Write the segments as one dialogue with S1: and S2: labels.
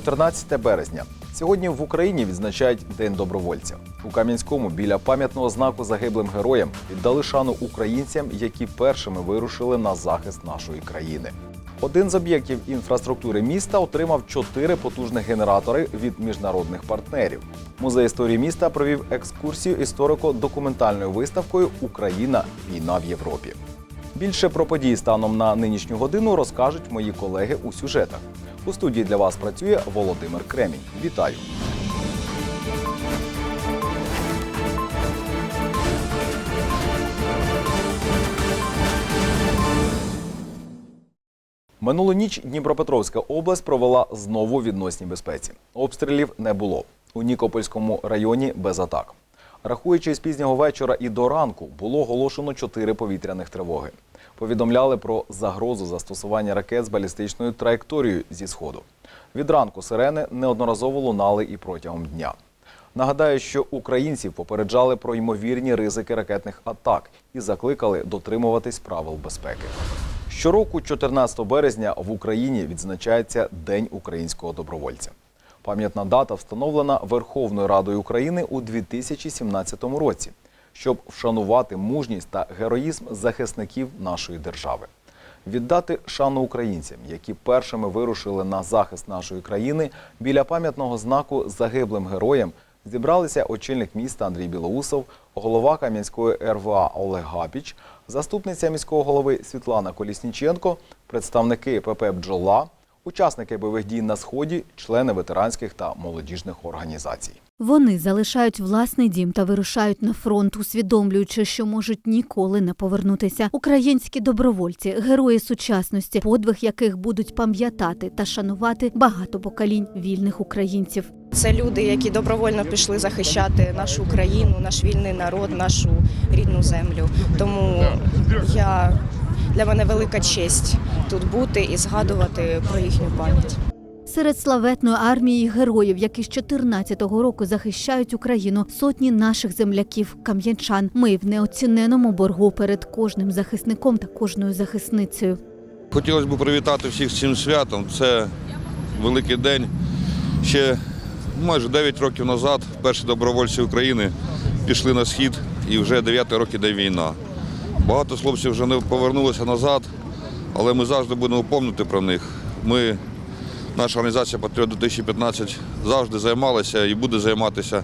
S1: 14 березня. Сьогодні в Україні відзначають День добровольця. У Кам'янському біля пам'ятного знаку загиблим героям віддали шану українцям, які першими вирушили на захист нашої країни. Один з об'єктів інфраструктури міста отримав чотири потужних генератори від міжнародних партнерів. Музей історії міста провів екскурсію історико-документальною виставкою Україна війна в Європі. Більше про події станом на нинішню годину розкажуть мої колеги у сюжетах. У студії для вас працює Володимир Кремінь. Вітаю! Минулу ніч Дніпропетровська область провела знову відносній безпеці. Обстрілів не було. У Нікопольському районі без атак. Рахуючи з пізнього вечора і до ранку, було оголошено чотири повітряних тривоги. Повідомляли про загрозу застосування ракет з балістичною траєкторією зі сходу. Від ранку сирени неодноразово лунали і протягом дня. Нагадаю, що українців попереджали про ймовірні ризики ракетних атак і закликали дотримуватись правил безпеки. Щороку, 14 березня, в Україні відзначається День українського добровольця. Пам'ятна дата встановлена Верховною Радою України у 2017 році, щоб вшанувати мужність та героїзм захисників нашої держави. Віддати шану українцям, які першими вирушили на захист нашої країни біля пам'ятного знаку загиблим героям, зібралися очільник міста Андрій Білоусов, голова Кам'янської РВА Олег Гапіч, заступниця міського голови Світлана Колісніченко, представники ПП Бджола, учасники бойових дій на сході, члени ветеранських та молодіжних організацій.
S2: Вони залишають власний дім та вирушають на фронт, усвідомлюючи, що можуть ніколи не повернутися. Українські добровольці, герої сучасності, подвиг яких будуть пам'ятати та шанувати багато поколінь вільних українців.
S3: Це люди, які добровольно пішли захищати нашу країну, наш вільний народ, нашу рідну землю. Тому я для мене велика честь тут бути і згадувати про їхню пам'ять.
S2: Серед славетної армії героїв, які з 14-го року захищають Україну, сотні наших земляків, кам'янчан. Ми в неоціненому боргу перед кожним захисником та кожною захисницею.
S4: Хотілося б привітати всіх з цим святом. Це великий день. Ще майже 9 років назад перші добровольці України пішли на схід і вже 9 рок іде війна. Багато хлопців вже не повернулися назад, але ми завжди будемо пам'ятати про них. Ми, наша організація Патріот 2015 завжди займалася і буде займатися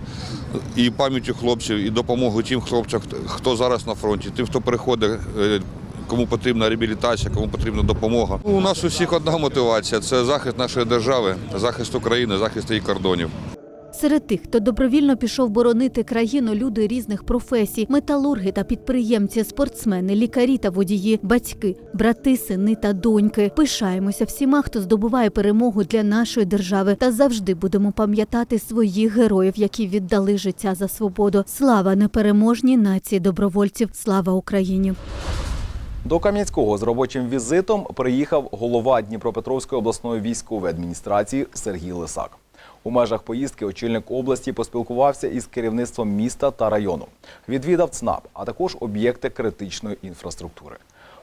S4: і пам'яттю хлопців, і допомогою тим хлопцям, хто- зараз на фронті, тим, хто приходить е, кому потрібна реабілітація, кому потрібна допомога. У нас у всіх одна мотивація це захист нашої держави, захист України, захист її кордонів.
S2: Серед тих, хто добровільно пішов боронити країну, люди різних професій, металурги та підприємці, спортсмени, лікарі та водії, батьки, брати, сини та доньки. Пишаємося всіма, хто здобуває перемогу для нашої держави, та завжди будемо пам'ятати своїх героїв, які віддали життя за свободу. Слава непереможній нації добровольців! Слава Україні!
S1: До Кам'янського з робочим візитом приїхав голова Дніпропетровської обласної військової адміністрації Сергій Лисак. У межах поїздки очільник області поспілкувався із керівництвом міста та району. Відвідав ЦНАП, а також об'єкти критичної інфраструктури.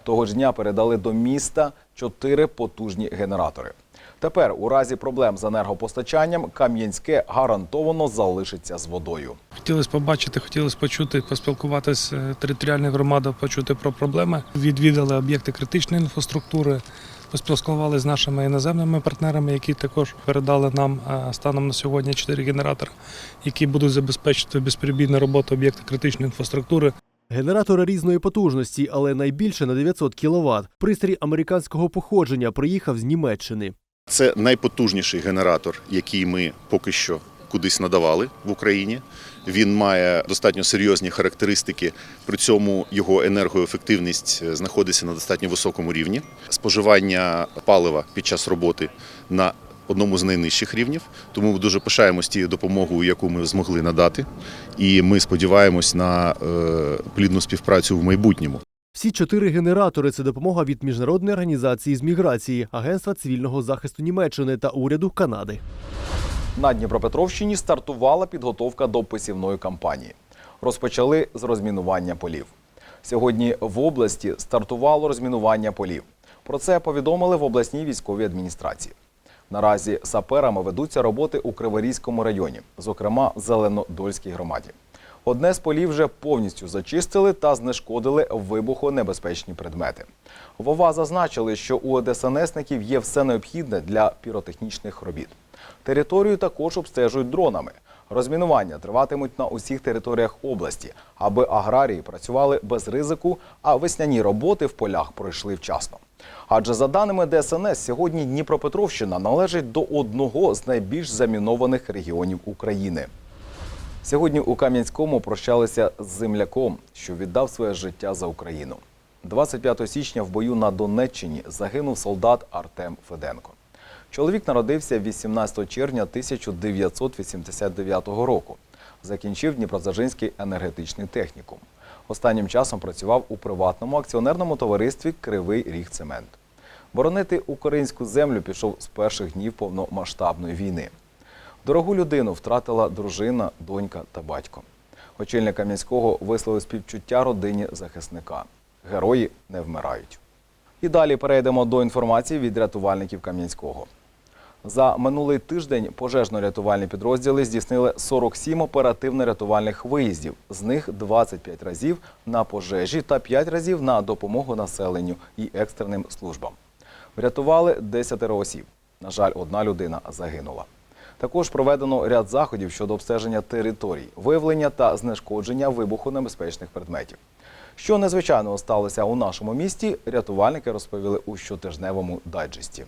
S1: Того ж дня передали до міста чотири потужні генератори. Тепер, у разі проблем з енергопостачанням, Кам'янське гарантовано залишиться з водою.
S5: Хотілося побачити, хотілося почути, поспілкуватися з територіальною громадою, почути про проблеми. Відвідали об'єкти критичної інфраструктури, поспілкувалися з нашими іноземними партнерами, які також передали нам е, станом на сьогодні чотири генератори, які будуть забезпечити безперебійну роботу об'єктів критичної інфраструктури.
S6: Генератори різної потужності, але найбільше на 900 кВт. Пристрій американського походження приїхав з Німеччини.
S7: Це найпотужніший генератор, який ми поки що кудись надавали в Україні. Він має достатньо серйозні характеристики, при цьому його енергоефективність е, знаходиться на достатньо високому рівні. Споживання палива під час роботи на одному з найнижчих рівнів. Тому ми дуже пишаємось тією допомогою, яку ми змогли надати. І ми сподіваємось на е, плідну співпрацю в майбутньому.
S6: Всі чотири генератори це допомога від міжнародної організації з міграції, Агентства цивільного захисту Німеччини та уряду Канади.
S1: На Дніпропетровщині стартувала підготовка до посівної кампанії. Розпочали з розмінування полів. Сьогодні в області стартувало розмінування полів. Про це повідомили в обласній військовій адміністрації. Наразі саперами ведуться роботи у Криворізькому районі, зокрема Зеленодольській громаді. Одне з полів вже повністю зачистили та знешкодили вибухонебезпечні предмети. В ОВА зазначили, що у ДСНСників є все необхідне для піротехнічних робіт. Територію також обстежують дронами. Розмінування триватимуть на усіх територіях області, аби аграрії працювали без ризику, а весняні роботи в полях пройшли вчасно. Адже за даними ДСНС, сьогодні Дніпропетровщина належить до одного з найбільш замінованих регіонів України. Сьогодні у Кам'янському прощалися з земляком, що віддав своє життя за Україну. 25 січня в бою на Донеччині загинув солдат Артем Феденко. Чоловік народився 18 червня 1989 року. Закінчив Дніпродзержинський енергетичний технікум. Останнім часом працював у приватному акціонерному товаристві Кривий Ріг Цемент. Боронити українську землю пішов з перших днів повномасштабної війни. Дорогу людину втратила дружина, донька та батько. Очільник Кам'янського висловив співчуття родині захисника. Герої не вмирають. І далі перейдемо до інформації від рятувальників Кам'янського. За минулий тиждень пожежно-рятувальні підрозділи здійснили 47 оперативно-рятувальних виїздів. З них 25 разів на пожежі та 5 разів на допомогу населенню і екстреним службам. Врятували 10 осіб. На жаль, одна людина загинула. Також проведено ряд заходів щодо обстеження територій, виявлення та знешкодження вибухонебезпечних предметів. Що незвичайного сталося у нашому місті, рятувальники розповіли у щотижневому дайджесті.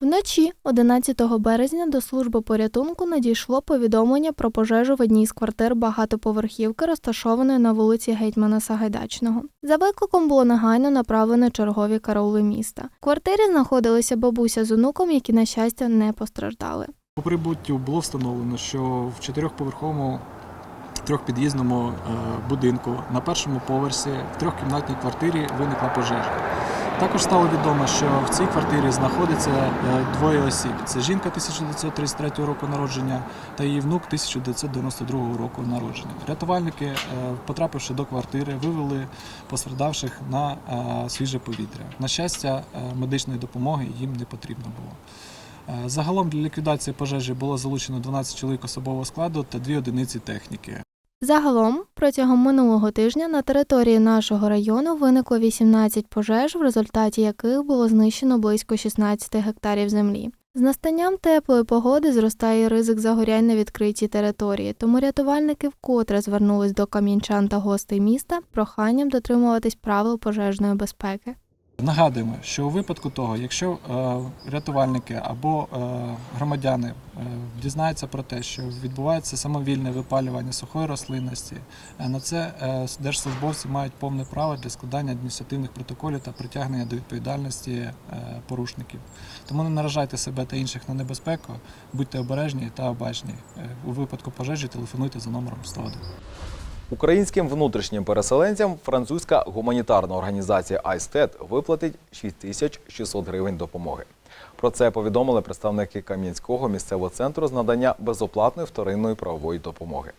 S8: Вночі, 11 березня, до служби порятунку надійшло повідомлення про пожежу в одній з квартир багатоповерхівки, розташованої на вулиці Гетьмана Сагайдачного. За викликом було негайно направлено чергові караули міста. В квартирі знаходилися бабуся з онуком, які, на щастя, не постраждали.
S9: По прибуттю було встановлено, що в чотирьохповерховому трьохпід'їзному е, будинку на першому поверсі в трьохкімнатній квартирі виникла пожежа. Також стало відомо, що в цій квартирі знаходиться е, двоє осіб. Це жінка 1933 року народження та її внук 1992 року народження. Рятувальники, е, потрапивши до квартири, вивели пострадавших на е, свіже повітря. На щастя, медичної допомоги їм не потрібно було. Загалом для ліквідації пожежі було залучено 12 чоловік особового складу та 2 одиниці техніки.
S8: Загалом, протягом минулого тижня на території нашого району виникло 18 пожеж, в результаті яких було знищено близько 16 гектарів землі. З настанням теплої погоди зростає ризик загорянь на відкритій території, тому рятувальники вкотре звернулись до кам'янчан та гостей міста проханням дотримуватись правил пожежної безпеки.
S9: Нагадуємо, що у випадку того, якщо е, рятувальники або е, громадяни е, дізнаються про те, що відбувається самовільне випалювання сухої рослинності, на це держслужбовці мають повне право для складання адміністративних протоколів та притягнення до відповідальності порушників. Тому не наражайте себе та інших на небезпеку, будьте обережні та обачні. У випадку пожежі телефонуйте за номером 101.
S1: Українським внутрішнім переселенцям французька гуманітарна організація Айстед виплатить 6600 гривень допомоги. Про це повідомили представники Кам'янського місцевого центру з надання безоплатної вторинної правової допомоги.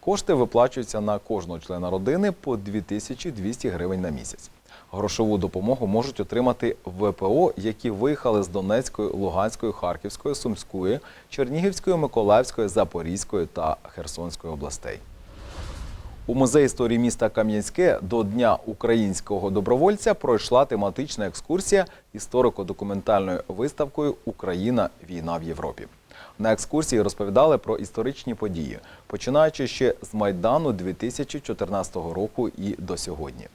S1: Кошти виплачуються на кожного члена родини по 2200 гривень на місяць. Грошову допомогу можуть отримати ВПО, які виїхали з Донецької, Луганської, Харківської, Сумської, Чернігівської, Миколаївської, Запорізької та Херсонської областей. У музеї історії міста Кам'янське до Дня українського добровольця пройшла тематична екскурсія історико-документальною виставкою Україна. Війна в Європі. На екскурсії розповідали про історичні події, починаючи ще з Майдану 2014 року і до сьогодні.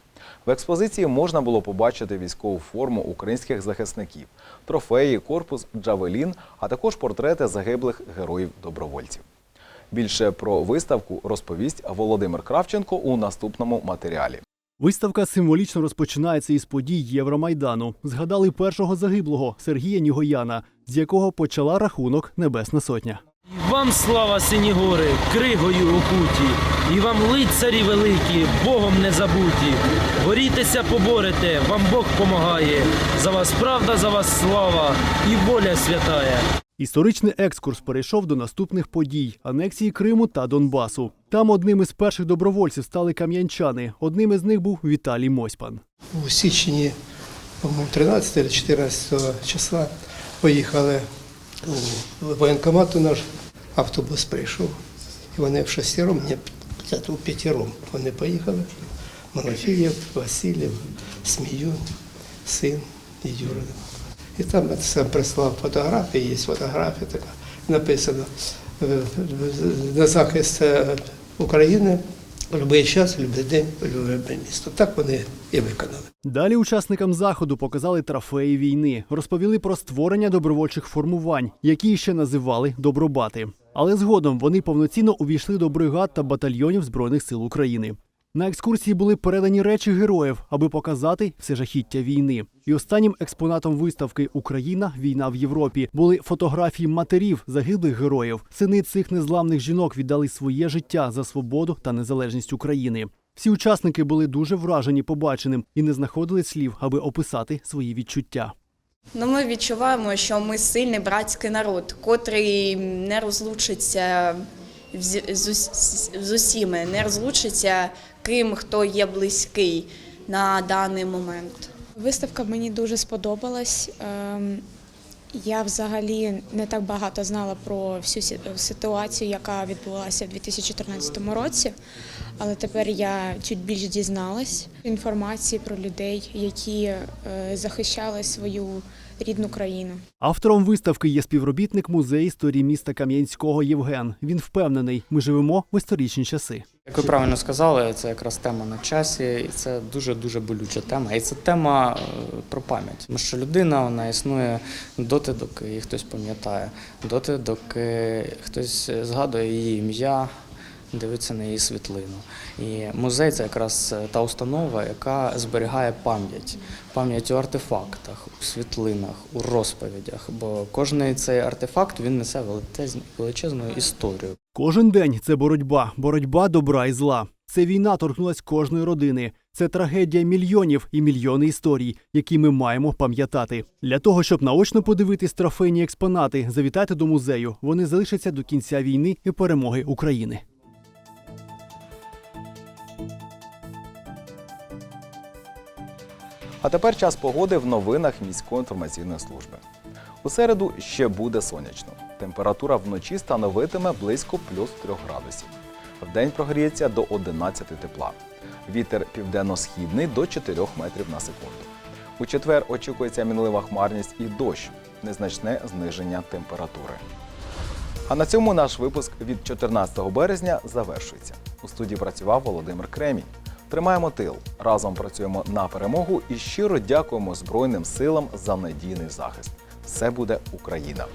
S1: В експозиції можна було побачити військову форму українських захисників, трофеї, корпус Джавелін, а також портрети загиблих героїв-добровольців. Більше про виставку розповість Володимир Кравченко у наступному матеріалі.
S6: Виставка символічно розпочинається із подій Євромайдану. Згадали першого загиблого Сергія Нігояна, з якого почала рахунок Небесна Сотня.
S10: Вам слава, сині гори, кригою окуті, і вам лицарі великі, Богом не забуті. Борітеся, поборете, вам Бог помагає. За вас правда, за вас слава і воля святая.
S6: Історичний екскурс перейшов до наступних подій анексії Криму та Донбасу. Там одним із перших добровольців стали кам'янчани. Одним із них був Віталій Мосьпан.
S11: у січні, по-моєму, 13 чи 14 числа поїхали у воєнкомату наш автобус прийшов. І вони в шестером, ні, у п'ятером. Вони поїхали. Малафієв, Васильєв, Сміюн, син і Юра. І там сам прислав фотографії, є фотографія така, написано е, на захист е, України будь-який час, будь-який день, будь-яке місто. Так вони і виконали.
S6: Далі учасникам заходу показали трофеї війни, розповіли про створення добровольчих формувань, які ще називали добробати. Але згодом вони повноцінно увійшли до бригад та батальйонів Збройних сил України. На екскурсії були передані речі героїв, аби показати все жахіття війни. І останнім експонатом виставки Україна війна в Європі були фотографії матерів загиблих героїв. Сини цих незламних жінок віддали своє життя за свободу та незалежність України. Всі учасники були дуже вражені побаченим і не знаходили слів, аби описати свої відчуття.
S12: Ну, ми відчуваємо, що ми сильний братський народ, котрий не розлучиться з, з, ус- з усіми, не розлучиться ким, хто є близький на даний момент.
S13: Виставка мені дуже сподобалась. Ем, Я взагалі не так багато знала про всю ситуацію, яка відбулася в 2014 році, але тепер я чуть більш дізналась інформації про людей, які е, захищали свою рідну країну.
S6: Автором виставки є співробітник музею історії міста Кам'янського Євген. Він впевнений, ми живемо в історичні часи.
S14: Як ви правильно сказали, це якраз тема на часі, і це дуже дуже болюча тема. І це тема е, про пам'ять. Тому що людина вона існує доти, доки її хтось пам'ятає, доти, доки хтось згадує її ім'я, дивиться на її світлину. І музей це якраз та установа, яка зберігає пам'ять, пам'ять у артефактах, у світлинах, у розповідях. Бо кожний цей артефакт він несе величезну, історію.
S6: Кожен день це боротьба, боротьба добра і зла. Це війна торкнулась кожної родини. Це трагедія мільйонів і мільйони історій, які ми маємо пам'ятати. Для того, щоб наочно подивитись трофейні експонати, завітайте до музею. Вони залишаться до кінця війни і перемоги України.
S1: А тепер час погоди в новинах міської інформаційної служби. У середу ще буде сонячно. Температура вночі становитиме близько плюс 3 градусів. Вдень прогріється до 11 тепла. Вітер південно-східний до 4 метрів на секунду. У четвер очікується мінлива хмарність і дощ, незначне зниження температури. А на цьому наш випуск від 14 березня завершується. У студії працював Володимир Кремінь. Тримаємо тил, разом працюємо на перемогу і щиро дякуємо Збройним силам за надійний захист. Все буде Україна!